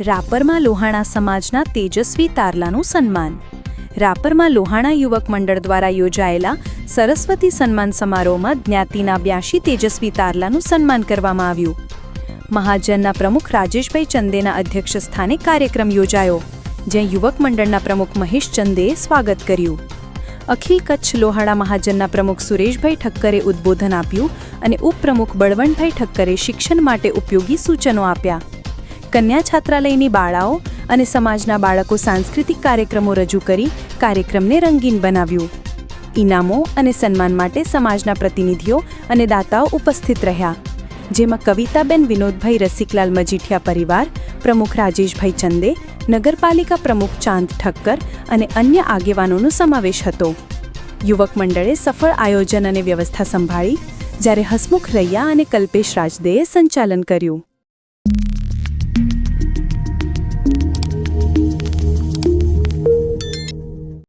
રાપરમાં લોહાણા સમાજના તેજસ્વી તારલાનું સન્માન. રાપરમાં લોહાણા યુવક મંડળ દ્વારા યોજાયેલા સરસ્વતી સન્માન સમારોહમાં જ્ઞાતિના બ્યાસી તેજસ્વી તારલાનું સન્માન કરવામાં આવ્યું. મહાજનના પ્રમુખ રાજેશભાઈ ચંદેના અધ્યક્ષ સ્થાને કાર્યક્રમ યોજાયો, જ્યાં યુવક મંડળના પ્રમુખ મહેશ ચંદેએ સ્વાગત કર્યું. અખિલ કચ્છ લોહાણા મહાજનના પ્રમુખ સુરેશભાઈ ઠક્કરે ઉદ્બોધન આપ્યું અને ઉપપ્રમુખ બળવંતભાઈ ઠક્કરે શિક્ષણ માટે ઉપયોગી સૂચનો આપ્યા. કન્યા છાત્રાલયની બાળાઓ અને સમાજના બાળકો સાંસ્કૃતિક કાર્યક્રમો રજૂ કરી કાર્યક્રમને રંગીન બનાવ્યું. ઇનામો અને સન્માન માટે સમાજના પ્રતિનિધિઓ અને દાતાઓ ઉપસ્થિત રહ્યા. જેમાં કવિતાબેન વિનોદભાઈ રસિકલાલ મજીઠિયા પરિવાર, પ્રમુખ રાજેશભાઈ ચંદે, નગરપાલિકા પ્રમુખ ચાંદ ઠક્કર અને અન્ય આગેવાનોનો સમાવેશ હતો. યુવક મંડળે સફળ આયોજન અને વ્યવસ્થા સંભાળી જ્યારે હસમુખ રૈયા અને કલ્પેશ રાજદેએ સંચાલન કર્યું.